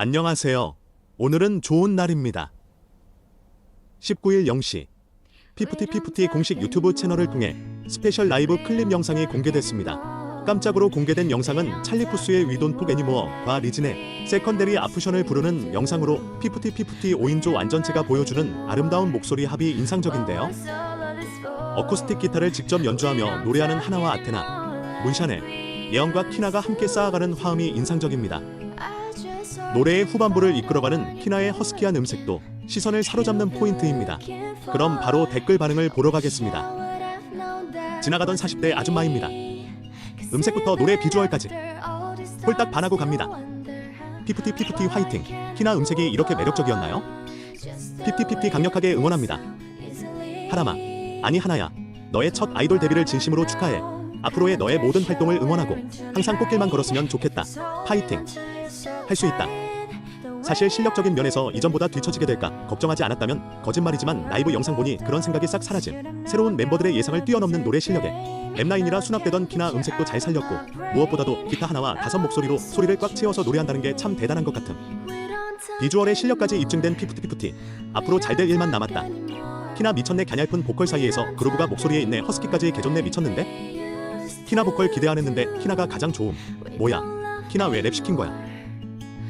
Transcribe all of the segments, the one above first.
안녕하세요. 오늘은 좋은 날입니다. 19일 0시 피프티 피프티 공식 유튜브 채널을 통해 스페셜 라이브 클립 영상이 공개됐습니다. 깜짝으로 공개된 영상은 찰리푸스의 위돈 폭 애니모어과 리진의 세컨데리 아프션을 부르는 영상으로 피프티 피프티 5인조 완전체가 보여주는 아름다운 목소리 합이 인상적인데요. 어쿠스틱 기타를 직접 연주하며 노래하는 하나와 아테나, 문샤네, 예언과 키나가 함께 쌓아가는 화음이 인상적입니다. 노래의 후반부를 이끌어가는 키나의 허스키한 음색도 시선을 사로잡는 포인트입니다. 그럼 바로 댓글 반응을 보러 가겠습니다. 지나가던 40대 아줌마입니다. 음색부터 노래 비주얼까지 홀딱 반하고 갑니다. 피프티 피프티 화이팅. 키나 음색이 이렇게 매력적이었나요? 피프티 피프티 강력하게 응원합니다. 하나마 아니 하나야 너의 첫 아이돌 데뷔를 진심으로 축하해. 앞으로의 너의 모든 활동을 응원하고 항상 꽃길만 걸었으면 좋겠다. 파이팅. 할 수 있다. 사실 실력적인 면에서 이전보다 뒤처지게 될까 걱정하지 않았다면 거짓말이지만 라이브 영상 보니 그런 생각이 싹 사라짐. 새로운 멤버들의 예상을 뛰어넘는 노래 실력에 랩라인이라 수납되던 키나 음색도 잘 살렸고 무엇보다도 기타 하나와 다섯 목소리로 소리를 꽉 채워서 노래한다는 게 참 대단한 것 같음. 비주얼의 실력까지 입증된 피프티 피프티. 앞으로 잘 될 일만 남았다. 키나 미쳤네 갸냘픈 보컬 사이에서 그루브가 목소리에 있네 허스키까지 개존네 미쳤는데? 키나 보컬 기대 안 했는데 키나가 가장 좋음. 뭐야? 키나 왜 랩 시킨 거야?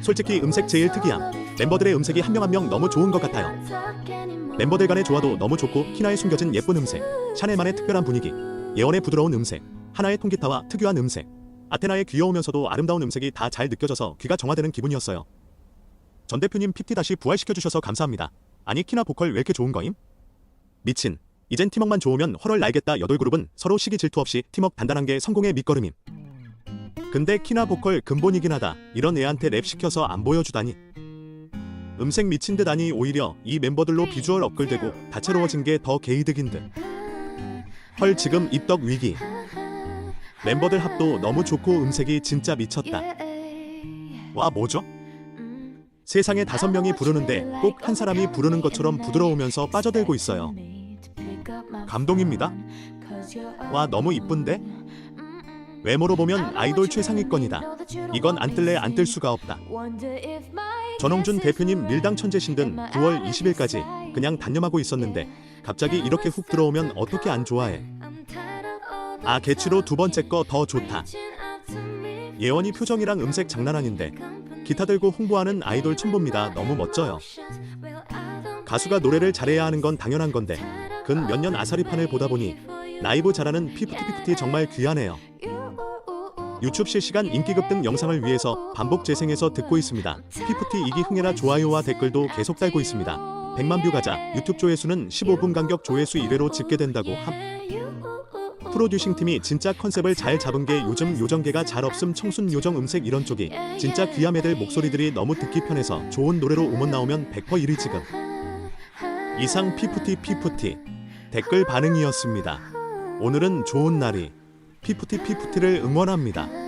솔직히 음색 제일 특이함. 멤버들의 음색이 한 명 한 명 너무 좋은 것 같아요. 멤버들 간의 조화도 너무 좋고 키나의 숨겨진 예쁜 음색, 샤넬만의 특별한 분위기, 예원의 부드러운 음색, 하나의 통기타와 특유한 음색, 아테나의 귀여우면서도 아름다운 음색이 다 잘 느껴져서 귀가 정화되는 기분이었어요. 전 대표님 핍티 다시 부활시켜 주셔서 감사합니다. 아니 키나 보컬 왜 이렇게 좋은 거임? 미친. 이젠 팀워크만 좋으면 헐헐 날겠다 여덟 그룹은 서로 시기 질투 없이 팀워크 단단한 게 성공의 밑거름임. 근데 키나 보컬 근본이긴 하다. 이런 애한테 랩 시켜서 안 보여주다니. 음색 미친 듯 아니 오히려 이 멤버들로 비주얼 업글되고 다채로워진 게 더 개이득인 듯. 헐 지금 입덕 위기. 멤버들 합도 너무 좋고 음색이 진짜 미쳤다. 와 뭐죠? 세상에 다섯 명이 부르는데 꼭 한 사람이 부르는 것처럼 부드러우면서 빠져들고 있어요. 감동입니다. 와 너무 이쁜데? 외모로 보면 아이돌 최상위권이다. 이건 안 뜰래 안 뜰 수가 없다. 전홍준 대표님 밀당 천재신 듯 9월 20일까지 그냥 단념하고 있었는데 갑자기 이렇게 훅 들어오면 어떻게 안 좋아해? 아 개취로 두 번째 거 더 좋다. 예원이 표정이랑 음색 장난 아닌데 기타 들고 홍보하는 아이돌 첨보입니다. 너무 멋져요. 가수가 노래를 잘해야 하는 건 당연한 건데 근 몇 년 아사리판을 보다 보니 라이브 잘하는 피프티 피프티 정말 귀하네요. 유튜브 실시간 인기 급 등 영상을 위해서 반복 재생해서 듣고 있습니다. 피프티 이기 흥해라 좋아요와 댓글도 계속 달고 있습니다. 100만 뷰 가자 유튜브 조회수는 15분 간격 조회수 1회로 집계된다고 함. 프로듀싱 팀이 진짜 컨셉을 잘 잡은 게 요즘 요정계가 잘 없음 청순 요정 음색 이런 쪽이 진짜 귀함 애들 목소리들이 너무 듣기 편해서 좋은 노래로 음원 나오면 100% 1위 지금. 이상 피프티 피프티 댓글 반응이었습니다. 오늘은 좋은 날이 피프티 피프티를 응원합니다.